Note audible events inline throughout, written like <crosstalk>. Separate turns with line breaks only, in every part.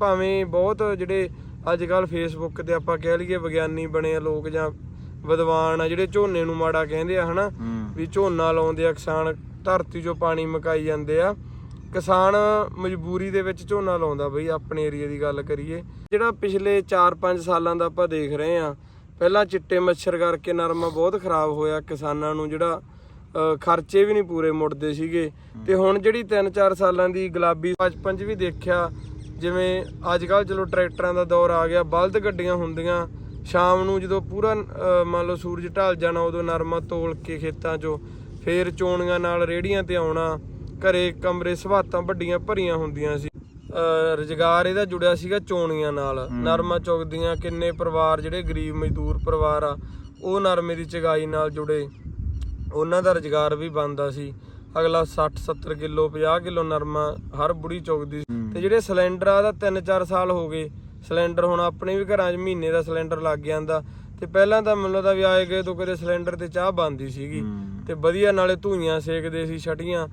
ਭਾਵੇਂ ਬਹੁਤ ਜਿਹੜੇ ਅੱਜ ਕੱਲ ਫੇਸਬੁੱਕ ਤੇ ਆਪਾਂ ਕਹਿ ਲਈਏ ਵਿਗਿਆਨੀ ਬਣੇ ਆ ਲੋਕ ਜਾਂ ਵਿਦਵਾਨ ਆ ਜਿਹੜੇ ਝੋਨੇ ਨੂੰ ਮਾੜਾ ਕਹਿੰਦੇ ਆ ਹਨਾ? ਵੀ ਝੋਨਾ ਲਾਉਂਦੇ ਆ ਕਿਸਾਨ ਧਰਤੀ 'ਚੋਂ ਪਾਣੀ ਮਕਾਈ ਜਾਂਦੇ ਆ। ਕਿਸਾਨ ਮਜਬੂਰੀ ਦੇ ਵਿੱਚ ਝੋਨਾ ਲਾਉਂਦਾ ਬਈ ਆਪਣੇ ਏਰੀਆ ਦੀ ਗੱਲ ਕਰੀਏ। ਜਿਹੜਾ ਪਿਛਲੇ 4-5 ਸਾਲਾਂ ਦਾ ਆਪਾਂ ਦੇਖ ਰਹੇ ਆ ਪਹਿਲਾਂ ਚਿੱਟੇ ਮੱਛਰ ਕਰਕੇ ਨਰਮਾ ਬਹੁਤ ਖਰਾਬ ਹੋਇਆ ਕਿਸਾਨਾਂ ਨੂੰ ਜਿਹੜਾ ਖਰਚੇ ਵੀ ਨਹੀਂ ਪੂਰੇ ਮੁੜਦੇ ਸੀਗੇ। ਤੇ ਹੁਣ ਜਿਹੜੀ 3-4 ਸਾਲਾਂ ਦੀ ਗੁਲਾਬੀ ਬਚਪਨ 'ਚ ਵੀ ਦੇਖਿਆ ਜਿਵੇਂ ਅੱਜ ਕੱਲ ਚਲੋ ਟਰੈਕਟਰਾਂ ਦਾ ਦੌਰ ਆ ਗਿਆ ਬਲਦ ਗੱਡੀਆਂ ਹੁੰਦੀਆਂ ਸ਼ਾਮ ਨੂੰ ਜਦੋਂ ਪੂਰਾ ਮੰਨ ਲਓ ਸੂਰਜ ਢਲ ਜਾਣਾ ਉਦੋਂ ਨਰਮਾ ਤੋਲ ਕੇ ਖੇਤਾਂ 'ਚੋਂ ਫੇਰ ਚੋਣੀਆਂ ਨਾਲ ਰੇੜੀਆਂ ਤੇ ਆਉਣਾ ਘਰੇ ਕਮਰੇ ਸਵਾਤਾਂ ਵੱਡੀਆਂ ਭਰੀਆਂ ਹੁੰਦੀਆਂ ਸੀ। ਰੁਜ਼ਗਾਰ ਇਹਦਾ ਜੁੜਿਆ ਸੀਗਾ ਚੋਣੀਆਂ ਨਾਲ। ਨਰਮਾ ਚੁਗਦੀਆਂ ਕਿੰਨੇ ਪਰਿਵਾਰ ਜਿਹੜੇ ਗਰੀਬ ਮਜ਼ਦੂਰ ਪਰਿਵਾਰ ਆ ਉਹ ਨਰਮੇ ਦੀ ਚਗਾਈ ਨਾਲ ਜੁੜੇ ਉਹਨਾਂ ਦਾ ਰੁਜ਼ਗਾਰ ਵੀ ਬਣਦਾ ਸੀ। ਅਗਲਾ 60 70 ਕਿਲੋ 50 ਕਿਲੋ ਨਰਮਾ ਹਰ ਬੁੜੀ ਚੁਗਦੀ ਤੇ ਜਿਹੜੇ ਸਿਲੰਡਰ ਆ ਦਾ 3-4 ਸਾਲ ਹੋ ਗਏ। ਸਿਲੰਡਰ ਹੁਣ ਆਪਣੇ ਵੀ ਘਰਾਂ 'ਚ ਮਹੀਨੇ ਦਾ ਸਿਲੰਡਰ ਲੱਗ ਜਾਂਦਾ। ਤੇ ਪਹਿਲਾਂ ਤਾਂ ਮੈਨੂੰ ਲੱਗਦਾ ਵੀ ਆਏ ਗਏ ਤੋਂ ਕਦੇ ਸਿਲੰਡਰ ਤੇ ਚਾਹ ਬਣਦੀ ਸੀਗੀ। ਤੇ ਵਧੀਆ ਨਾਲੇ ਧੂਈਆਂ ਸੇਕਦੇ ਸੀ ਛਟੀਆਂ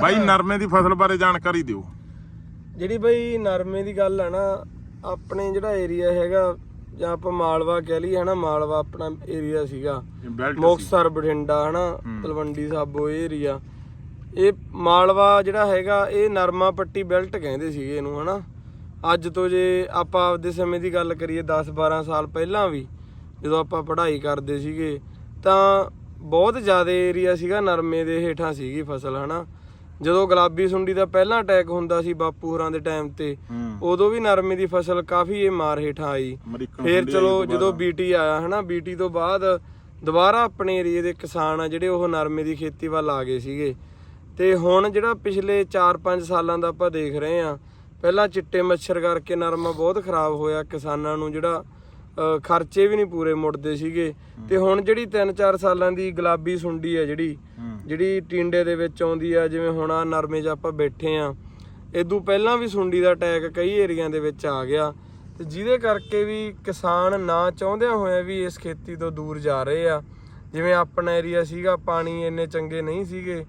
ਬਾਈ ਨਰਮੇ ਦੀ ਫਸਲ ਬਾਰੇ ਜਾਣਕਾਰੀ ਦਿਓ।
ਜਿਹੜੀ ਬਈ ਨਰਮੇ ਦੀ ਗੱਲ ਆ ਨਾ ਆਪਣੇ ਜਿਹੜਾ ਏਰੀਆ ਹੈਗਾ ਜਾਂ ਆਪਾਂ ਮਾਲਵਾ ਕਹਿ ਲਈਏ ਹਨਾ ਮਾਲਵਾ ਆਪਣਾ ਏਰੀਆ ਸੀਗਾ। ਮੁਕਤਸਰ ਬਠਿੰਡਾ ਹਨਾ ਤਲਵੰਡੀ ਸਾਬੋ ਏਰੀਆ ਇਹ ਮਾਲਵਾ ਜਿਹੜਾ ਹੈਗਾ ਇਹ ਨਰਮਾ ਪੱਟੀ ਬੈਲਟ ਕਹਿੰਦੇ ਸੀਗੇ ਇਹਨੂੰ ਹਨਾ। ਅੱਜ ਤੋਂ ਜੇ ਆਪਾਂ ਆਪਦੇ ਸਮੇਂ ਦੀ ਗੱਲ ਕਰੀਏ 10 12 ਸਾਲ ਪਹਿਲਾਂ ਵੀ ਜਦੋਂ ਆਪਾਂ ਪੜ੍ਹਾਈ ਕਰਦੇ ਸੀਗੇ ਤਾਂ ਬਹੁਤ ਜ਼ਿਆਦਾ ਏਰੀਆ ਸੀਗਾ ਨਰਮੇ ਦੇ ਹੇਠਾਂ ਸੀਗੀ ਫਸਲ ਹਨਾ। ਜਦੋਂ ਗੁਲਾਬੀ ਸੁੰਡੀ ਦਾ ਪਹਿਲਾ ਅਟੈਕ ਹੁੰਦਾ ਸੀ ਬਾਪੂ ਹੋਰਾਂ ਦੇ ਟਾਈਮ ਤੇ ਉਦੋਂ ਵੀ ਨਰਮੇ ਦੀ ਫਸਲ ਕਾਫੀ ਇਹ ਮਾਰ ਹੇਠਾਂ ਆਈ। ਫੇਰ ਚਲੋ ਜਦੋਂ ਬੀਟੀ ਆਇਆ ਹਨਾ ਬੀਟੀ ਤੋਂ ਬਾਅਦ ਦੁਬਾਰਾ ਆਪਣੇ ਏਰੀਏ ਦੇ ਕਿਸਾਨ ਆ ਜਿਹੜੇ ਉਹ ਨਰਮੇ ਦੀ ਖੇਤੀ ਵੱਲ ਆ ਗਏ ਸੀਗੇ। ਤੇ ਹੁਣ ਜਿਹੜਾ ਪਿਛਲੇ 4-5 ਸਾਲਾਂ ਦਾ ਆਪਾਂ ਦੇਖ ਰਹੇ ਆ ਪਹਿਲਾਂ ਚਿੱਟੇ ਮੱਛਰ ਕਰਕੇ ਨਰਮਾ ਬਹੁਤ ਖਰਾਬ ਹੋਇਆ ਕਿਸਾਨਾਂ ਨੂੰ ਜਿਹੜਾ ਖਰਚੇ ਵੀ ਨਹੀਂ ਪੂਰੇ ਮੁੜਦੇ ਸੀਗੇ। ਤੇ ਹੁਣ ਜਿਹੜੀ 3-4 ਸਾਲਾਂ ਦੀ ਗੁਲਾਬੀ ਸੁੰਡੀ ਹੈ ਜਿਹੜੀ ਜਿਹੜੀ ਟਿੰਡੇ ਦੇ ਵਿੱਚ ਆਉਂਦੀ ਆ ਜਿਵੇਂ ਹੁਣ ਆ ਨਰਮੇ 'ਚ ਆਪਾਂ ਬੈਠੇ ਆ ਇਦੋਂ ਪਹਿਲਾਂ ਵੀ ਸੁੰਡੀ ਦਾ ਅਟੈਕ ਕਈ ਏਰੀਆਂ ਦੇ ਵਿੱਚ ਆ ਗਿਆ। ਤੇ ਜਿਹਦੇ ਕਰਕੇ ਵੀ ਕਿਸਾਨ ਨਾ ਚਾਹੁੰਦਿਆਂ ਹੋਇਆ ਵੀ ਇਸ ਖੇਤੀ ਤੋਂ ਦੂਰ ਜਾ ਰਹੇ ਆ। ਜਿਵੇਂ ਆਪਣਾ ਏਰੀਆ ਸੀਗਾ ਪਾਣੀ ਇੰਨੇ ਚੰਗੇ ਨਹੀਂ ਸੀਗੇ।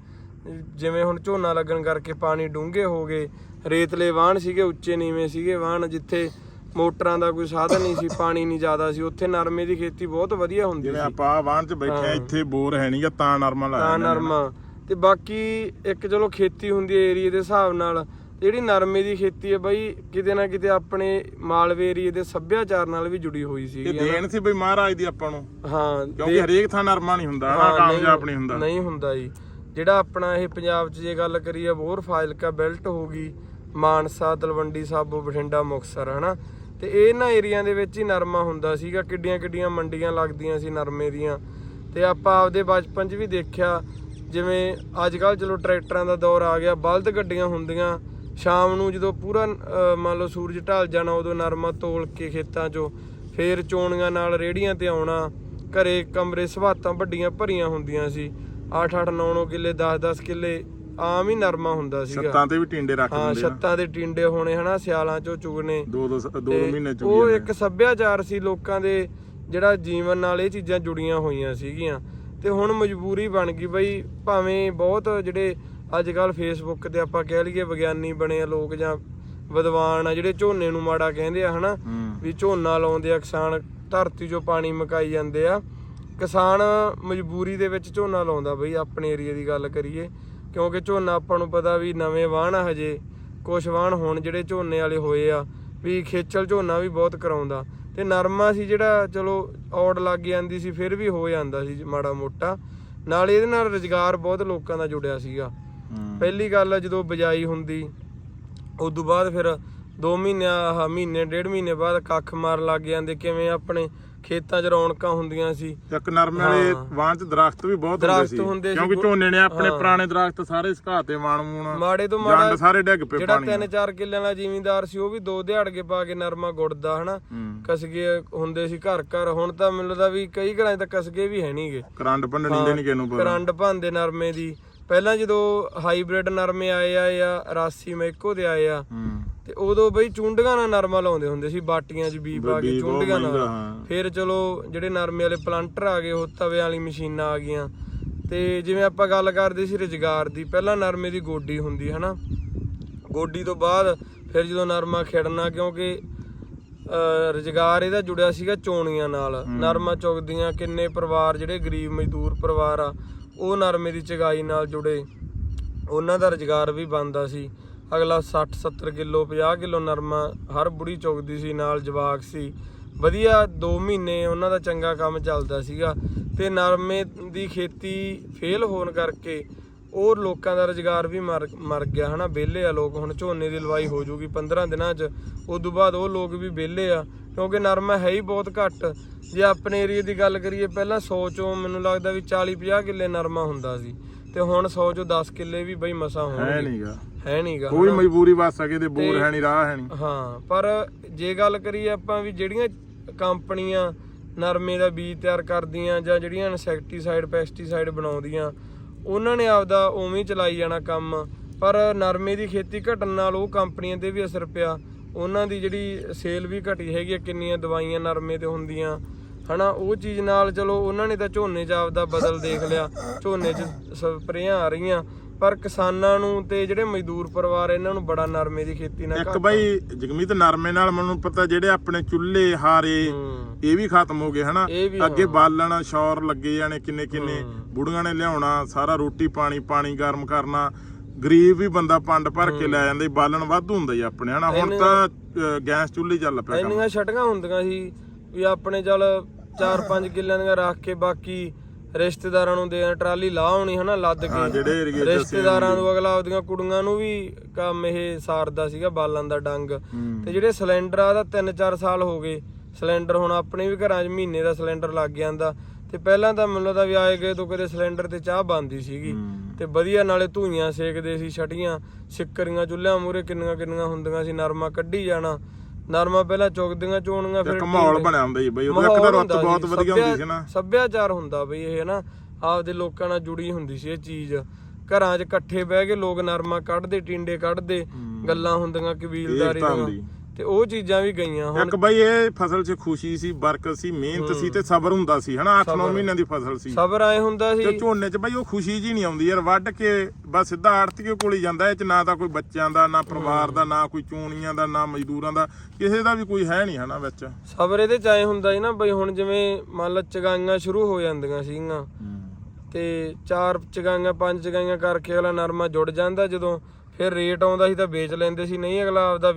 ਜਿਵੇਂ ਹੁਣ ਝੋਨਾ ਲੱਗਣ ਕਰਕੇ ਪਾਣੀ ਡੂੰਘੇ ਹੋ ਗਏ। ਰੇਤਲੇ ਵਾਹਣ ਸੀਗੇ ਉੱਚੇ ਨੀਵੇਂ ਸੀਗੇ ਵਾਹਣ ਜਿੱਥੇ ਮੋਟਰਾਂ ਦਾ ਕੋਈ ਸਾਧਨ ਨਹੀਂ ਸੀ ਪਾਣੀ ਨਹੀਂ ਜ਼ਿਆਦਾ ਸੀ ਉੱਥੇ ਨਰਮੇ ਦੀ ਖੇਤੀ ਬਹੁਤ ਵਧੀਆ ਹੁੰਦੀ
ਜਿਵੇਂ
ਸੀ।
ਆਪਾਂ ਆਹ ਵਾਹਨ 'ਚ ਬੈਠੇ ਆ ਇੱਥੇ ਬੋਰ ਹੈ ਨਹੀਂਗਾ ਤਾਂ ਨਰਮਾ ਲਾਇਆ
ਤਾਂ
ਇਹਨਾਂ ਨੇ।
ਨਰਮਾ। ਤੇ ਬਾਕੀ ਇੱਕ ਚਲੋ ਖੇਤੀ ਹੁੰਦੀ ਹੈ ਏਰੀਏ ਦੇ ਹਿਸਾਬ ਨਾਲ ਤੇ ਜਿਹੜੀ ਨਰਮੇ ਦੀ ਖੇਤੀ ਹੈ ਬਾਈ ਕਿਤੇ ਨਾ ਕਿਤੇ ਆਪਣੇ ਮਾਲਵੇ ਏਰੀਏ ਦੇ ਸੱਭਿਆਚਾਰ ਨਾਲ ਵੀ ਜੁੜੀ ਹੋਈ ਸੀ
ਇਹ ਦੇਣ ਸੀ ਬਈ ਮਹਾਰਾਜ ਦੀ ਆਪਾਂ ਨੂੰ।
ਹਾਂ
ਕਿਉਂਕਿ ਹਰੇਕ ਥਾਂ ਨਰਮਾ ਨਹੀਂ ਹੁੰਦਾ ਨਾ ਕਾਮਯਾਬ ਨਹੀਂ ਹੁੰਦਾ।
ਨਹੀਂ ਹੁੰਦਾ ਜੀ। ਜਿਹੜਾ ਆਪਣਾ ਇਹ ਪੰਜਾਬ 'ਚ ਜੇ ਗੱਲ ਕਰੀਏ ਬੋਰ ਫਾਜ਼ਿਲਕਾ ਬੈਲਟ ਹੋ ਗਈ ਮਾਨਸਾ ਤਲਵੰਡੀ ਸਾਬੋ ਬਠਿੰਡਾ ਮੁਕਤਸਰ ਹਨਾ। ਤੇ ਇਹਨਾਂ ਏਰੀਆ ਦੇ ਵਿੱਚ ਹੀ ਨਰਮਾ ਹੁੰਦਾ ਸੀਗਾ, ਕਿੱਡੀਆਂ ਕਿੱਡੀਆਂ ਮੰਡੀਆਂ ਲੱਗਦੀਆਂ ਸੀ ਨਰਮੇ ਦੀਆਂ। ਤੇ ਆਪਾਂ ਆਪਦੇ ਬਚਪਨ 'ਚ ਵੀ ਦੇਖਿਆ, ਜਿਵੇਂ ਅੱਜ ਕੱਲ ਚਲੋ ਟਰੈਕਟਰਾਂ ਦਾ ਦੌਰ ਆ ਗਿਆ, ਬਲਦ ਗੱਡੀਆਂ ਹੁੰਦੀਆਂ, ਸ਼ਾਮ ਨੂੰ ਜਦੋਂ ਪੂਰਾ ਮੰਨ ਲਓ ਸੂਰਜ ਢਲ ਜਾਣਾ, ਉਦੋਂ ਨਰਮਾ ਤੋਲ ਕੇ ਖੇਤਾਂ 'ਚੋਂ ਫੇਰ ਚੋਣੀਆਂ ਨਾਲ ਰੇੜੀਆਂ ਤੇ ਆਉਣਾ, ਘਰੇ ਕਮਰੇ ਸਵਾਤਾਂ ਵੱਡੀਆਂ ਭਰੀਆਂ ਹੁੰਦੀਆਂ ਸੀ। 8-8 9-9 ਕਿੱਲੇ 10-10 ਕਿੱਲੇ ਆਮ ਹੀ ਨਰਮਾ ਹੁੰਦਾ ਸੀਗਾ।
ਛੱਤਾਂ ਤੇ ਵੀ ਟਿੰਡੇ ਰੱਖ
ਹਾਂ
ਦਿੰਦੇ ਆ।
ਛੱਤਾਂ ਦੇ ਟਿੰਡੇ ਹੋਣੇ ਹਨਾ ਸਿਆਲਾਂ 'ਚੋਂ ਚੁਗਣੇ
ਦੋ ਦੋ ਦੋ ਦੋ
ਤੇ
ਮਹੀਨੇ ਚ
ਉਹ ਇੱਕ ਸੱਭਿਆਚਾਰ ਸੀ ਲੋਕਾਂ ਦੇ ਜਿਹੜਾ ਜੀਵਨ ਨਾਲ ਇਹ ਚੀਜ਼ਾਂ ਜੁੜੀਆਂ ਹੋਈਆਂ ਸੀਗੀਆਂ। ਤੇ ਹੁਣ ਮਜਬੂਰੀ ਬਣ ਗਈ ਬਈ ਭਾਵੇਂ ਬਹੁਤ ਜਿਹੜੇ ਅੱਜ ਕੱਲ ਫੇਸਬੁੱਕ ਤੇ ਆਪਾਂ ਕਹਿ ਲਈਏ ਵਿਗਿਆਨੀ ਬਣੇ ਆ ਲੋਕ ਜਾਂ ਵਿਦਵਾਨ ਆ ਜਿਹੜੇ ਝੋਨੇ ਨੂੰ ਮਾੜਾ ਕਹਿੰਦੇ ਆ ਹਨਾ
ਹੂੰ।
ਵੀ ਝੋਨਾ ਲਾਉਂਦੇ ਆ ਕਿਸਾਨ ਧਰਤੀ 'ਚੋਂ ਪਾਣੀ ਮਕਾਈ ਜਾਂਦੇ ਆ। ਕਿਸਾਨ ਮਜਬੂਰੀ ਦੇ ਵਿੱਚ ਝੋਨਾ ਲਾਉਂਦਾ ਬਈ ਆਪਣੇ ਏਰੀਆ ਦੀ ਗੱਲ ਕਰੀਏ। ਕਿਉਂਕਿ ਝੋਨਾ ਆਪਾਂ ਨੂੰ ਪਤਾ ਵੀ ਨਵੇਂ ਵਾਹਣ ਆ ਹਜੇ ਕੁਛ ਵਾਹਣ ਹੁਣ ਜਿਹੜੇ ਝੋਨੇ ਵਾਲੇ ਹੋਏ ਆ ਵੀ ਖੇਚਲ ਝੋਨਾ ਵੀ ਬਹੁਤ ਕਰਾਉਂਦਾ। ਤੇ ਨਰਮਾ ਸੀ ਜਿਹੜਾ ਚਲੋ ਔੜ ਲੱਗ ਜਾਂਦੀ ਸੀ ਫਿਰ ਵੀ ਹੋ ਜਾਂਦਾ ਸੀ ਮਾੜਾ ਮੋਟਾ। ਨਾਲ ਇਹਦੇ ਨਾਲ ਰੁਜ਼ਗਾਰ ਬਹੁਤ ਲੋਕਾਂ ਦਾ ਜੁੜਿਆ ਸੀਗਾ। ਪਹਿਲੀ ਗੱਲ ਆ ਜਦੋਂ ਬਿਜਾਈ ਹੁੰਦੀ ਉਸ ਤੋਂ ਬਾਅਦ ਫਿਰ 2 ਮਹੀਨੇ ਆਹ ਮਹੀਨੇ ਡੇਢ ਮਹੀਨੇ ਬਾਅਦ ਕੱਖ ਮਾਰ ਲੱਗ ਜਾਂਦੇ ਕਿਵੇਂ ਆਪਣੇ ਖੇਤਾਂ 'ਚ ਰੌਣਕਾਂ ਹੁੰਦੀਆਂ ਸੀ।
ਇੱਕ ਨਰਮੇ ਵਾਲੇ। ਵਾਹਨ 'ਚ ਦਰਖਤ ਵੀ ਬਹੁਤ ਹੁੰਦੇ ਸੀ। ਕਿਉਂਕਿ ਝੋਨੇ ਨੇ ਆਪਣੇ। ਪੁਰਾਣੇ ਦਰਖਤ ਸਾਰੇ ਸੁਕਾ ਤੇ ਵਾਣ ਮੂਣ
ਮਾੜੇ ਤੋਂ ਮਾੜਾ
ਜੰਡ ਸਾਰੇ ਡਿੱਗ ਪਏ
ਜਿਹੜਾ
ਪਾਣੀ
ਤਿੰਨ ਚਾਰ ਕਿੱਲਿਆਂ ਦਾ ਜ਼ਿਮੀਂਦਾਰ ਸੀ ਉਹ ਵੀ ਦੋ ਦਿਹਾੜਗੇ ਪਾ ਕੇ ਨਰਮਾ ਗੁੜਦਾ ਹਨਾ? ਕਸਗੇ ਹੁੰਦੇ ਸੀ ਘਰ ਘਰ। ਹੁਣ ਤਾਂ ਮੈਨੂੰ ਲੱਗਦਾ ਵੀ ਕਈ ਘਰਾਂ 'ਚ ਤਾਂ ਕਸਗੇ ਵੀ ਹੈ ਨਹੀਂਗੇ
ਕਰੰਟ ਭੰਡਣੀ ਦੇ ਨਹੀਂ ਕਿਸ ਨੂੰ ਪਤਾ
ਕਰੰਡ ਭੰਦੇ ਨਰਮੇ ਦੀ। ਪਹਿਲਾਂ ਜਦੋਂ ਹਾਈਬ੍ਰਿਡ ਨਰਮੇ ਆਏ ਆ ਜਾਂ ਰਾਸੀ ਮੈਕੋ ਦੇ ਆਏ ਆ ਤੇ ਉਦੋਂ ਬਈ ਚੁੰਡੀਆਂ ਨਾਲ ਨਰਮਾ ਲਾਉਂਦੇ ਹੁੰਦੇ ਸੀ ਬਾਟੀਆਂ 'ਚ ਬੀ ਪਾ ਕੇ ਚੁੰਡੀਆਂ ਨਾਲ। ਫਿਰ ਚਲੋ ਜਿਹੜੇ ਨਰਮੇ ਵਾਲੇ ਪਲਾਂਟਰ ਆ ਗਏ ਉਹ ਤਵੇ ਵਾਲੀ ਮਸ਼ੀਨਾਂ ਆ ਗਈਆਂ। ਤੇ ਜਿਵੇਂ ਆਪਾਂ ਗੱਲ ਕਰਦੇ ਸੀ ਰੁਜ਼ਗਾਰ ਦੀ ਪਹਿਲਾਂ ਨਰਮੇ ਦੀ ਗੋਡੀ ਹੁੰਦੀ ਹਨਾ? ਗੋਡੀ ਤੋਂ ਬਾਅਦ ਫਿਰ ਜਦੋਂ ਨਰਮਾ ਖਿੜਨਾ ਕਿਉਂਕਿ ਰੁਜ਼ਗਾਰ ਇਹਦਾ ਜੁੜਿਆ ਸੀਗਾ ਚੋਣੀਆਂ ਨਾਲ। ਨਰਮਾ ਚੁਗਦੀਆਂ ਕਿੰਨੇ ਪਰਿਵਾਰ ਜਿਹੜੇ ਗਰੀਬ ਮਜ਼ਦੂਰ ਪਰਿਵਾਰ ਆ ਉਹ ਨਰਮੇ ਦੀ ਚਗਾਈ ਨਾਲ ਜੁੜੇ। ਉਹਨਾਂ ਦਾ ਰੁਜ਼ਗਾਰ ਵੀ ਬਣਦਾ ਸੀ। ਅਗਲਾ 60 70 ਕਿਲੋ 50 ਕਿਲੋ ਨਰਮਾ ਹਰ ਬੁੜੀ ਚੁਗਦੀ ਸੀ, ਨਾਲ ਜਵਾਕ ਸੀ। ਵਧੀਆ 2 ਮਹੀਨੇ ਉਹਨਾਂ ਦਾ ਚੰਗਾ ਕੰਮ ਚੱਲਦਾ ਸੀਗਾ ਤੇ ਨਰਮੇ ਦੀ ਖੇਤੀ ਫੇਲ ਹੋਣ ਕਰਕੇ ਉਹ ਲੋਕਾਂ ਦਾ ਰੁਜ਼ਗਾਰ ਵੀ ਮਰ ਮਰ ਗਿਆ ਹਨਾ? ਵਿਹਲੇ ਆ ਲੋਕ ਹੁਣ ਝੋਨੇ ਦੀ ਲਵਾਈ ਹੋ ਜੂਗੀ 15 ਦਿਨਾਂ 'ਚ ਉਦੋਂ ਬਾਅਦ ਉਹ ਲੋਕ ਵੀ ਵਿਹਲੇ ਆ ਕਿਉਂਕਿ ਨਰਮਾ ਹੈ ਹੀ ਬਹੁਤ ਘੱਟ। ਜੇ ਆਪਣੇ ਏਰੀਆ ਦੀ ਗੱਲ ਕਰੀਏ ਪਹਿਲਾਂ 100 ਚੋਂ ਮੈਨੂੰ ਲੱਗਦਾ ਵੀ 40 50 ਕਿੱਲੇ ਨਰਮਾ ਹੁੰਦਾ ਸੀ ਤੇ ਹੁਣ 100 ਚੋਂ 10 ਕਿੱਲੇ ਵੀ ਬਈ ਮਸਾ
ਹੈ
ਹੋਣਗੇ।
ਨਹੀਂਗਾ
ਹੈ ਨਹੀਂਗਾ
ਕੋਈ ਮਜਬੂਰੀ ਵੱਸ ਸਕੇ ਤੇ ਬੋਰ ਹੈ ਨਹੀਂ ਰਾਹ ਹੈ ਨਹੀਂ
ਹਾਂ ਪਰ ਜੇ ਗੱਲ ਕਰੀਏ ਆਪਾਂ ਵੀ ਜਿਹੜੀਆਂ ਕੰਪਨੀਆਂ ਨਰਮੇ ਦਾ ਬੀਜ ਤਿਆਰ ਕਰਦੀਆਂ ਜਾਂ ਜਿਹੜੀਆਂ ਇਨਸੈਕਟੀਸਾਈਡ ਪੈਸਟੀਸਾਈਡ ਬਣਾਉਂਦੀਆਂ ਉਹਨਾਂ ਨੇ ਆਪਦਾ ਉਵੇਂ ਚਲਾਈ ਜਾਣਾ ਕੰਮ ਪਰ ਨਰਮੇ ਦੀ ਖੇਤੀ ਘਟਣ ਨਾਲ ਉਹ ਕੰਪਨੀਆਂ ਤੇ ਵੀ ਅਸਰ ਪਿਆ। ਉਹਨਾਂ ਦੀ ਜਿਹੜੀ ਸੇਲ ਵੀ ਘਟੀ ਹੈਗੀ ਆ, ਕਿੰਨੀਆਂ ਦਵਾਈਆਂ ਨਰਮੇ ਤੇ ਹੁੰਦੀਆਂ। ਹਨਾ ਉਹ ਚੀਜ਼ ਨਾਲ ਚਲੋ ਉਹਨਾਂ ਨੇ ਤਾਂ ਝੋਨੇ 'ਚ ਆਪਦਾ ਬਦਲ ਦੇਖ ਲਿਆ। ਝੋਨੇ 'ਚ ਸਪਰੇਆਂ ਆ ਰਹੀਆਂ। ਪਰ ਕਿਸਾਨਾਂ ਨੂੰ ਤੇ ਜਿਹੜੇ ਮਜ਼ਦੂਰ ਪਰਿਵਾਰ ਇਹਨਾਂ ਨੂੰ ਬੜਾ ਨਰਮੇ ਦੀ ਖੇਤੀ ਨਾਲ
ਇੱਕ। ਬਾਈ ਜਗਮੀਤ ਨਰਮੇ ਨਾਲ ਮੈਨੂੰ ਪਤਾ ਜਿਹੜੇ ਆਪਣੇ ਚੁੱਲ੍ਹੇ ਹਾਰੇ। ਇਹ ਵੀ ਖਤਮ ਹੋ ਗਏ ਹਨਾ? ਅੱਗੇ ਬਾਲਣ ਸ਼ੌਰ ਲੱਗੇ ਜਾਣੇ ਕਿੰਨੇ ਕਿੰਨੇ ਬੁੜੀਆਂ ਨੇ ਲਿਆਉਣਾ ਸਾਰਾ ਰੋਟੀ ਪਾਣੀ ਪਾਣੀ ਗਰਮ ਕਰਨਾ। ਗਰੀਬ ਵੀ ਬੰਦਾ ਪੰਡ ਭਰ ਕੇ ਲੈ ਜਾਂਦਾ ਬਾਲਣ ਵਾਧੂ ਹੁੰਦਾ ਆਪਣੇ ਹਨਾ? ਹੁਣ ਤਾਂ ਗੈਸ ਚੁੱਲ੍ਹੇ ਚੱਲ ਪਿਆ
ਇੰਨੀਆਂ ਛਟੀਆਂ ਹੁੰਦੀਆਂ ਸੀ ਵੀ ਆਪਣੇ ਚੱਲ 4-5 ਕਿੱਲਿਆਂ ਦੀਆਂ ਰੱਖ ਕੇ ਬਾਕੀ ਰਿਸ਼ਤੇਦਾਰਾਂ ਨੂੰ ਦੇ ਟਰਾਲੀ ਲਾ ਆਉਣੀ ਹਨਾ ਲੱਦ
ਹਾਂ,
ਕੇ
ਜਿਹੜੇ ਏਰੀਏ 'ਚ ਅਸੀਂ
ਰਿਸ਼ਤੇਦਾਰਾਂ ਨੂੰ ਅਗਲਾ ਆਪਦੀਆਂ ਕੁੜੀਆਂ ਨੂੰ ਵੀ ਕੰਮ ਇਹ ਸਾਰਦਾ ਸੀਗਾ ਬਾਲਣ ਦਾ ਡੰਗ।
ਹੂੰ।
ਤੇ ਜਿਹੜੇ ਸਿਲੰਡਰ ਆ ਦਾ 3-4 ਸਾਲ ਹੋ ਗਏ। ਸਿਲੰਡਰ ਹੁਣ ਆਪਣੇ ਵੀ ਘਰਾਂ 'ਚ ਮਹੀਨੇ ਦਾ ਸਿਲੰਡਰ ਲੱਗ ਜਾਂਦਾ। ਤੇ ਪਹਿਲਾਂ ਤਾਂ ਮੈਨੂੰ ਲੱਗਦਾ ਵੀ ਆਏ ਗਏ ਤੋਂ ਕਦੇ ਸਿਲੰਡਰ ਤੇ ਚਾਹ ਬਣਦੀ ਸੀਗੀ।
ਹੂੰ।
ਤੇ ਵਧੀਆ ਨਾਲੇ ਧੂਈਆਂ ਸੇਕਦੇ ਸੀ ਛਟੀਆਂ ਸਿੱਕਰੀਆਂ ਚੁੱਲ੍ਹਿਆਂ ਮੂਰੇ ਕਿੰਨੀਆਂ ਕਿੰਨੀਆਂ ਹੁੰਦੀਆਂ ਸੀ ਨਰਮਾ ਕੱਢੀ ਜਾਣਾ। ਨਰਮਾ ਪਹਿਲਾਂ ਚੁਗਦੀਆਂ ਚੋਣੀਆਂ ਫਿਰ
ਇੱਕ ਮਾਹੌਲ। ਬਣਿਆ ਹੁੰਦਾ ਜੀ ਬਈ ਉਦੋਂ ਇੱਕ ਤਾਂ ਰੁੱਤ ਬਹੁਤ ਵਧੀਆ ਹੁੰਦੀ ਸੀ ਨਾ
ਸੱਭਿਆਚਾਰ ਹੁੰਦਾ ਬਈ ਇਹ ਨਾ ਆਪਦੇ ਲੋਕਾਂ ਨਾਲ ਜੁੜੀ ਹੁੰਦੀ ਸੀ ਇਹ ਚੀਜ਼ ਘਰਾਂ 'ਚ ਇਕੱਠੇ ਬਹਿ ਕੇ ਲੋਕ ਨਰਮਾ ਕੱਢਦੇ ਟਿੰਡੇ ਕੱਢਦੇ ਗੱਲਾਂ ਹੁੰਦੀਆਂ ਕਬੀਲਦਾਰੀ ਦੀਆਂ। ਤੇ ਉਹ ਚੀਜ਼ਾਂ ਵੀ ਗਈਆਂ ਹੁਣ।
ਇੱਕ ਬਈ ਇਹ ਫਸਲ 'ਚ ਖੁਸ਼ੀ ਸੀ ਬਰਕਤ ਸੀ ਮਿਹਨਤ ਸੀ ਤੇ ਸਬਰ ਹੁੰਦਾ ਸੀ ਹਨਾ? 8-9 ਮਹੀਨਿਆਂ ਦੀ ਫਸਲ ਸੀ।
ਸਬਰ ਆਏ ਹੁੰਦਾ
ਤੇ
ਸੀ
ਝੋਨੇ 'ਚ ਬਈ ਉਹ ਖੁਸ਼ੀ ਜੀ ਨਹੀਂ ਆਉਂਦੀ ਯਾਰ ਵੱਢ ਕੇ ਬਸ ਸਿੱਧਾ ਆੜਤੀਏ ਕੋਲ ਹੀ ਜਾਂਦਾ ਇਹ 'ਚ ਨਾ ਤਾਂ ਕੋਈ ਬੱਚਿਆਂ ਦਾ ਨਾ ਪਰਿਵਾਰ ਦਾ ਨਾ ਕੋਈ ਚੂਣੀਆਂ ਦਾ ਨਾ ਮਜ਼ਦੂਰਾਂ ਦਾ ਕਿਸੇ ਦਾ ਵੀ ਕੋਈ ਹੈ ਨਹੀਂ ਹਨਾ ਵਿੱਚ।
ਸਬਰ ਇਹਦੇ ਚ ਆਏ ਹੁੰਦਾ ਸੀ ਨਾ ਬਈ ਹੁਣ ਜਿਵੇਂ ਮੰਨ ਲਾ ਚਗਾਈਆਂ ਸ਼ੁਰੂ ਹੋ ਜਾਂਦੀਆਂ ਸੀਗੀਆਂ। ਤੇ ਚਾਰ ਚਗਾਈਆਂ ਪੰਜ ਚਗਾਈਆਂ ਕਰਕੇ ਅਗਲਾ ਨਰਮਾ ਜੁੜ ਜਾਂਦਾ ਜਦੋਂ ਫਿਰ ਰੇਟ ਆਉਂਦਾ ਸੀ ਤਾਂ ਵੇਚ ਲੈਂਦੇ ਸੀ ਨਹੀਂ ਅਗਲਾ ਆਪਦਾ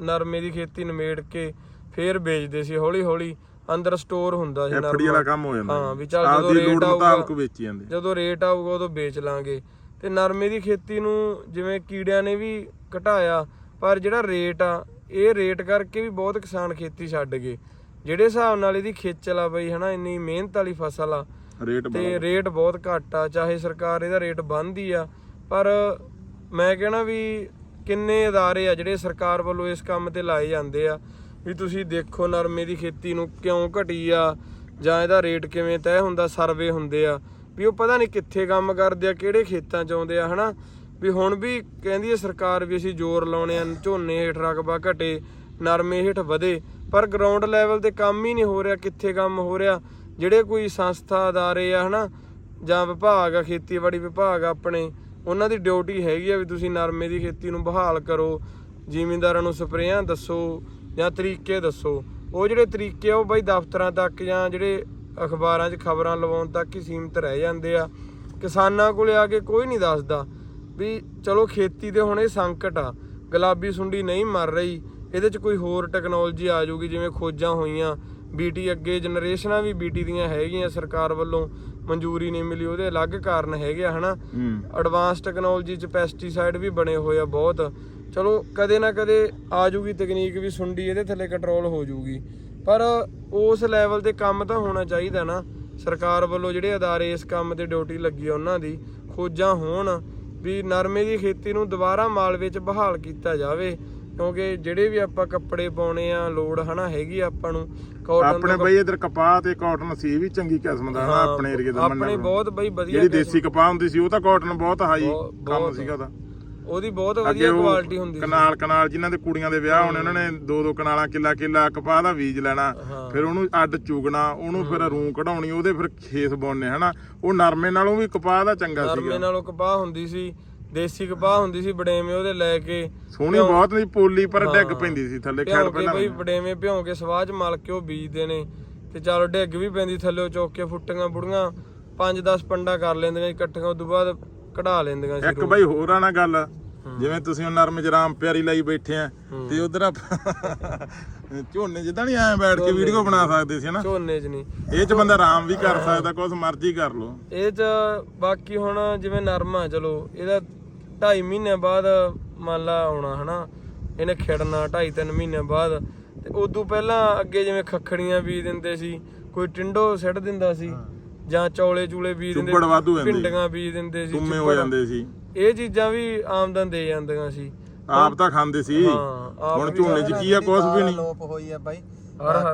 ਨਰਮੇ ਦੀ ਖੇਤੀ ਨਿਮੇੜ ਕੇ ਫਿਰ ਵੇਚਦੇ ਸੀ ਹੌਲੀ ਹੌਲੀ ਅੰਦਰ ਸਟੋਰ ਹੁੰਦਾ ਸੀ
ਐਫਡੀ ਵਾਲਾ ਕੰਮ ਹੋ ਜਾਂਦਾ
ਹਾਂ ਵੀ ਚੱਲ ਜਦੋਂ ਰੇਟ ਆਊਗਾ
ਵੇਚੀ ਜਾਂਦੇ।
ਜਦੋਂ ਰੇਟ ਆਊਗਾ ਉਦੋਂ ਵੇਚ ਲਾਂਗੇ। ਤੇ ਨਰਮੇ ਦੀ ਖੇਤੀ ਨੂੰ ਜਿਵੇਂ ਕੀੜਿਆਂ ਨੇ ਵੀ ਘਟਾਇਆ ਪਰ ਜਿਹੜਾ ਰੇਟ ਆ ਇਹ ਰੇਟ ਕਰਕੇ ਵੀ ਬਹੁਤ ਕਿਸਾਨ ਖੇਤੀ ਛੱਡ ਗਏ। ਜਿਹੜੇ ਹਿਸਾਬ ਨਾਲ ਇਹਦੀ ਖੇਚਲ ਆ ਬਈ ਹਨਾ ਇੰਨੀ ਮਿਹਨਤ ਵਾਲੀ ਫਸਲ ਆ
ਰੇਟ
ਤੇ ਰੇਟ ਬਹੁਤ ਘੱਟ ਆ ਚਾਹੇ ਸਰਕਾਰ ਇਹਦਾ ਰੇਟ ਬੰਦੀ ਆ ਪਰ ਮੈਂ ਕਹਿਣਾ ਵੀ ਕਿੰਨੇ ਅਦਾਰੇ ਆ ਜਿਹੜੇ ਸਰਕਾਰ ਵੱਲੋਂ ਇਸ ਕੰਮ ਤੇ ਲਾਏ ਜਾਂਦੇ ਆ? ਵੀ ਤੁਸੀਂ ਦੇਖੋ ਨਰਮੇ ਦੀ ਖੇਤੀ ਨੂੰ ਕਿਉਂ ਘਟੀ ਆ? ਜਾਂ ਇਹਦਾ ਰੇਟ ਕਿਵੇਂ ਤੈਅ ਹੁੰਦਾ, ਸਰਵੇ ਹੁੰਦੇ ਆ? ਵੀ ਉਹ ਪਤਾ ਨਹੀਂ ਕਿੱਥੇ ਕੰਮ ਕਰਦੇ ਆ, ਕਿਹੜੇ ਖੇਤਾਂ ਚ ਆਉਂਦੇ ਆ, ਹਨਾ? ਵੀ ਹੁਣ ਵੀ ਕਹਿੰਦੀ ਹੈ ਸਰਕਾਰ ਵੀ ਅਸੀਂ ਜ਼ੋਰ ਲਾਉਣੇ ਆ, ਝੋਨੇ ਹੇਠ ਰਕਬਾ ਘਟੇ, ਨਰਮੇ ਹੇਠ ਵਧੇ, ਪਰ ਗਰਾਊਂਡ ਲੈਵਲ ਤੇ ਕੰਮ ਹੀ ਨਹੀਂ ਹੋ ਰਿਹਾ, ਕਿੱਥੇ ਕੰਮ ਹੋ ਰਿਹਾ? ਜਿਹੜੇ ਕੋਈ ਸੰਸਥਾ ਅਦਾਰੇ ਆ, ਹਨਾ? ਜਾਂ ਵਿਭਾਗ ਆ, ਖੇਤੀਬਾੜੀ ਵਿਭਾਗ ਆਪਣੇ ਉਹਨਾਂ ਦੀ ਡਿਊਟੀ ਹੈਗੀ ਆ ਵੀ ਤੁਸੀਂ ਨਰਮੇ ਦੀ ਖੇਤੀ ਨੂੰ ਬਹਾਲ ਕਰੋ, ਜ਼ਿਮੀਂਦਾਰਾਂ ਨੂੰ ਸਪਰੇਆਂ ਦੱਸੋ ਜਾਂ ਤਰੀਕੇ ਦੱਸੋ। ਉਹ ਜਿਹੜੇ ਤਰੀਕੇ ਆ ਉਹ ਬਈ ਦਫ਼ਤਰਾਂ ਤੱਕ ਜਾਂ ਜਿਹੜੇ ਅਖਬਾਰਾਂ 'ਚ ਖਬਰਾਂ ਲਵਾਉਣ ਤੱਕ ਹੀ ਸੀਮਿਤ ਰਹਿ ਜਾਂਦੇ ਆ। ਕਿਸਾਨਾਂ ਕੋਲੇ ਆ ਕੇ ਕੋਈ ਨਹੀਂ ਦੱਸਦਾ ਵੀ ਚਲੋ ਖੇਤੀ ਦੇ ਹੁਣ ਇਹ ਸੰਕਟ ਆ, ਗੁਲਾਬੀ ਸੁੰਡੀ ਨਹੀਂ ਮਰ ਰਹੀ, ਇਹਦੇ 'ਚ ਕੋਈ ਹੋਰ ਟੈਕਨੋਲੋਜੀ ਆ ਜਾਊਗੀ, ਜਿਵੇਂ ਖੋਜਾਂ ਹੋਈਆਂ। ਬੀਟੀ ਅੱਗੇ ਜਨਰੇਸ਼ਨਾਂ ਵੀ ਬੀਟੀ ਦੀਆਂ ਹੈਗੀਆਂ ਸਰਕਾਰ ਵੱਲੋਂ ਮਨਜ਼ੂਰੀ ਨਹੀਂ ਮਿਲੀ ਉਹਦੇ ਅਲੱਗ ਕਾਰਨ ਹੈਗੇ ਆ ਹਨਾ? ਐਡਵਾਂਸ ਟੈਕਨੋਲੋਜੀ ਚ ਪੈਸਟੀਸਾਈਡ ਵੀ ਬਣੇ ਹੋਏ ਆ ਬਹੁਤ। ਚਲੋ ਕਦੇ ਨਾ ਕਦੇ ਆ ਜੂਗੀ ਤਕਨੀਕ ਵੀ ਸੁੰਡੀ ਇਹਦੇ ਥੱਲੇ ਕੰਟਰੋਲ ਹੋ ਜੂਗੀ। ਪਰ ਉਸ ਲੈਵਲ ਤੇ ਕੰਮ ਤਾਂ ਹੋਣਾ ਚਾਹੀਦਾ ਨਾ। ਸਰਕਾਰ ਵੱਲੋਂ ਜਿਹੜੇ ਅਦਾਰੇ ਇਸ ਕੰਮ ਤੇ ਡਿਊਟੀ ਲੱਗੀ ਆ ਉਹਨਾਂ ਦੀ ਖੋਜਾਂ ਹੋਣ ਵੀ ਨਰਮੇ ਦੀ ਖੇਤੀ ਨੂੰ ਦੁਬਾਰਾ ਮਾਲ ਵਿੱਚ ਬਹਾਲ ਕੀਤਾ ਜਾਵੇ। ਕਿਉਂਕਿ ਜਿਹੜੇ ਵੀ ਆਪਾਂ ਕੱਪੜੇ ਪਾਉਣੇ ਆ ਲੋੜ ਹਨਾ ਹੈਗੀ ਆਪਾਂ ਨੂੰ ਕਾਟਨ
ਆਪਣੇ ਬਈ ਇਧਰ ਕਪਾਹ ਤੇ ਕਾਟਨ ਸੀ ਵੀ ਚੰਗੀ ਕਿਸਮ ਦਾ ਹਨਾ ਆਪਣੇ ਏਰੀਏ ਦਾ
ਆਪਣੇ
ਮੰਨਣਾ
ਬਹੁਤ ਬਈ ਵਧੀਆ
ਜਿਹੜੀ ਦੇਸੀ ਕਪਾਹ ਹੁੰਦੀ ਸੀ ਉਹ ਤਾਂ ਕਾਟਨ ਬਹੁਤ ਹਾਈ ਕੰਮ। ਸੀਗਾ ਉਹਦਾ।
ਉਹਦੀ ਬਹੁਤ ਵਧੀਆ ਕੁਆਲਿਟੀ ਹੁੰਦੀ ਸੀ।
ਕਨਾਲ ਕਨਾਲ ਜਿਨ੍ਹਾਂ ਦੇ ਕੁੜੀਆਂ ਦੇ ਵਿਆਹ ਹੋਣੇ ਉਹਨਾਂ ਨੇ ਦੋ ਦੋ ਕਨਾਲਾਂ ਕਿੱਲਾ ਕਿੱਲਾ ਕਪਾਹ ਦਾ ਬੀਜ ਲੈਣਾ ਫਿਰ ਉਹਨੂੰ ਅੱਡ ਚੁਗਣਾ ਉਹਨੂੰ ਫਿਰ ਰੂੰ ਕਢਾਉਣੀ ਉਹਦੇ ਫਿਰ ਖੇਸ ਬੁਣਨੇ ਹਨਾ। ਉਹ ਨਰਮੇ ਨਾਲੋਂ ਵੀ ਕਪਾਹ ਦਾ ਚੰਗਾ
ਨਰਮੇ
ਸੀਗਾ।
ਨਾਲੋਂ ਕਪਾਹ ਹੁੰਦੀ ਸੀ। ਦੇਸੀ ਕਪਾਹ ਹੁੰਦੀ ਸੀ ਬੜੇਵੇਂ ਉਹਦੇ ਲੈ ਕੇ
ਸੋਹਣੀ ਬਹੁਤ ਨਹੀਂ ਪੋਲੀ ਪਰ ਡਿੱਗ ਪੈਂਦੀ ਸੀ ਥੱਲੇ ਖੜ
ਭਿਉਂ ਕੇ
ਪਹਿਲਾਂ
ਬਈ ਬੜੇਵੇਂ ਭਿਉਂ ਕੇ ਸਵਾਹ ਚ ਮਲ ਕੇ ਉਹ ਬੀਜਦੇ ਨੇ ਤੇ ਚਲੋ ਡਿੱਗ ਵੀ ਪੈਂਦੀ ਥੱਲੇ ਚੁੱਕ ਕੇ ਫੁੱਟੀਆਂ ਬੁੜੀਆਂ 5-10 ਪੰਡਾ ਕਰ ਲੈਂਦੀਆਂ ਸੀ ਇਕੱਠੀਆਂ ਉਦੋਂ ਬਾਅਦ ਕਢਾ ਲੈਂਦੀਆਂ ਸੀ
ਇੱਕ ਬਾਈ ਹੋਰ ਆ ਨਾ ਗੱਲ ਜਿਵੇਂ ਤੁਸੀਂ ਉਹ ਨਰਮ ਜਰਾਮ ਪਿਆਰੀ ਲਈ ਬੈਠੇ ਆ ਤੇ ਉਧਰ ਝੋਨੇ ਜਿੱਦਾਂ ਨਹੀਂ ਐ ਬੈਠ ਕੇ ਵੀਡੀਓ ਬਣਾ ਸਕਦੇ ਸੀ ਹਨਾ?
ਝੋਨੇ 'ਚ ਨਹੀਂ।
ਇਹ ਚ ਬੰਦਾ ਆਰਾਮ ਵੀ ਕਰ ਸਕਦਾ ਕੁਛ ਮਰਜ਼ੀ ਕਰ ਲੋ
ਇਹ ਚ ਬਾਕੀ ਹੁਣ ਜਿਵੇਂ ਨਰਮਾ ਚਲੋ ਇਹਦਾ 2.5 ਮਹੀਨੇ ਬਾਅਦ ਮੰਨ ਲਾ ਆਉਣਾ ਹਨਾ? ਇਹਨੇ ਖਿੜਨਾ 2.5 3 ਮਹੀਨੇ ਬਾਅਦ। ਤੇ ਉਦੋਂ ਪਹਿਲਾਂ ਅੱਗੇ ਜਿਵੇਂ ਖੱਖੜੀਆਂ ਬੀਜ ਦਿੰਦੇ ਸੀ ਕੋਈ ਟਿੰਡੋ ਸਿੱਟ ਦਿੰਦਾ ਸੀ ਜਾਂ ਚੌਲੇ ਚੂਲੇ ਬੀਜ ਦਿੰਦੇ
ਚੁੱਬੜ ਵਾਧੂ ਜਾਂਦੇ
ਬੀਜ ਦਿੰਦੇ ਸੀ
ਤੁੰਮੇ ਹੋ। ਜਾਂਦੇ ਸੀ।
ਇਹ ਚੀਜ਼ਾਂ ਵੀ ਆਮਦਨ ਦੇ ਜਾਂਦੀਆਂ ਸੀ।
ਆਪ ਤਾਂ ਖਾਂਦੇ ਸੀ। ਹੁਣ ਝੋਨੇ ਚ ਕੀ ਆ ਕੁਛ ਵੀ ਨਹੀਂ।
ਲੋਪ ਹੋਈ ਆ ਬਾਈ।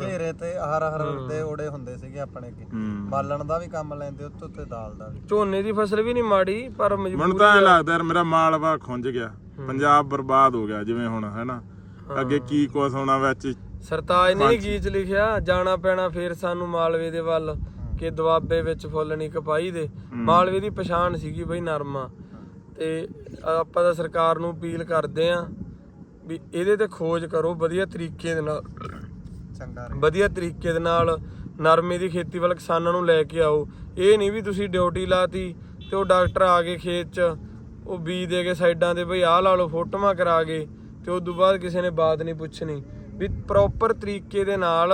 ਘੇਰੇ ਤੇ ਹਰ ਹਰ ਦੇ ਓੜੇ ਹੁੰਦੇ ਸੀਗੇ ਆਪਣੇ ਅੱਗੇ।
ਹੂੰ।
ਬਾਲਣ ਦਾ ਵੀ ਕੰਮ ਲੈਂਦੇ ਉੱਤੇ ਉੱਤੇ ਦਾਲ ਦਾ ਵੀ।
ਝੋਨੇ ਦੀ ਫਸਲ ਵੀ ਨਹੀਂ ਮਾੜੀ ਪਰ ਮਜਬੂਰੀ
ਮੈਨੂੰ ਤਾਂ ਐ ਲੱਗਦਾ ਯਾਰ ਮੇਰਾ ਮਾਲਵਾ ਖੁੰਝ ਗਿਆ। ਪੰਜਾਬ ਬਰਬਾਦ ਹੋ ਗਿਆ ਜਿਵੇਂ ਹੁਣ ਹੈਨਾ? ਅੱਗੇ ਕੀ ਕੁਛ ਹੋਣਾ ਵਿੱਚ?
ਸਰਤਾਜ ਨੇ ਹੀ ਗੀਤ ਲਿਖਿਆ ਜਾਣਾ ਪੈਣਾ ਫੇਰ ਸਾਨੂੰ ਮਾਲਵੇ ਦੇ ਵੱਲ ਕਿ ਦੁਆਬੇ ਵਿੱਚ ਫੁੱਲ ਨਹੀਂ ਕਪਾਈ ਦੇ। ਮਾਲਵੇ ਦੀ ਪਛਾਣ ਸੀਗੀ ਬਈ ਨਰਮਾ। ਤੇ ਆਪਾਂ ਤਾਂ ਸਰਕਾਰ ਨੂੰ ਅਪੀਲ ਕਰਦੇ ਆਂ ਵੀ ਇਹਦੇ ਤੇ ਖੋਜ ਕਰੋ ਵਧੀਆ ਤਰੀਕੇ ਦੇ ਨਾਲ।
ਚੰਗਾ
ਵਧੀਆ ਤਰੀਕੇ ਦੇ ਨਾਲ ਨਰਮੇ ਦੀ ਖੇਤੀ ਵੱਲ ਕਿਸਾਨਾਂ ਨੂੰ ਲੈ ਕੇ ਆਓ। ਇਹ ਨਹੀਂ ਵੀ ਤੁਸੀਂ ਡਿਊਟੀ ਲਾਤੀ ਤੇ ਉਹ ਡਾਕਟਰ ਆ ਗਏ ਖੇਤ 'ਚ, ਉਹ ਬੀਜ ਦੇ ਕੇ ਸਾਈਡਾਂ ਤੇ ਬਈ ਆਹ ਲਾ ਲਓ, ਫੋਟੋਆਂ ਕਰਾ ਗਏ ਤੇ ਉਸ ਤੋਂ ਬਾਅਦ ਕਿਸੇ ਨੇ ਬਾਤ ਨਹੀਂ ਪੁੱਛਣੀ। ਵੀ ਪ੍ਰੋਪਰ ਤਰੀਕੇ ਦੇ ਨਾਲ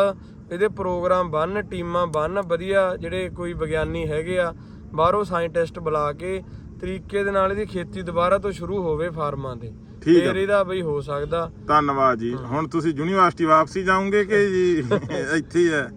ਇਹਦੇ ਪ੍ਰੋਗਰਾਮ ਬਣ ਟੀਮਾਂ ਬਣ ਵਧੀਆ ਜਿਹੜੇ ਕੋਈ ਵਿਗਿਆਨੀ ਹੈਗੇ ਆ, ਬਾਹਰੋਂ ਸਾਇੰਟਿਸਟ ਬੁਲਾ ਕੇ ਤਰੀਕੇ ਦੇ ਨਾਲ ਇਹਦੀ ਖੇਤੀ ਦੁਬਾਰਾ ਤੋਂ ਸ਼ੁਰੂ ਹੋਵੇ ਫਾਰਮਾਂ ਦੇ
ਠੀਕ ਆ।
ਫਿਰ ਇਹਦਾ ਬਈ ਹੋ ਸਕਦਾ।
ਧੰਨਵਾਦ ਜੀ। ਹੁਣ ਤੁਸੀਂ ਯੂਨੀਵਰਸਿਟੀ ਵਾਪਸੀ ਜਾਓਗੇ ਕਿ ਜੀ? <laughs> ਇੱਥੇ ਹੀ ਹੈ।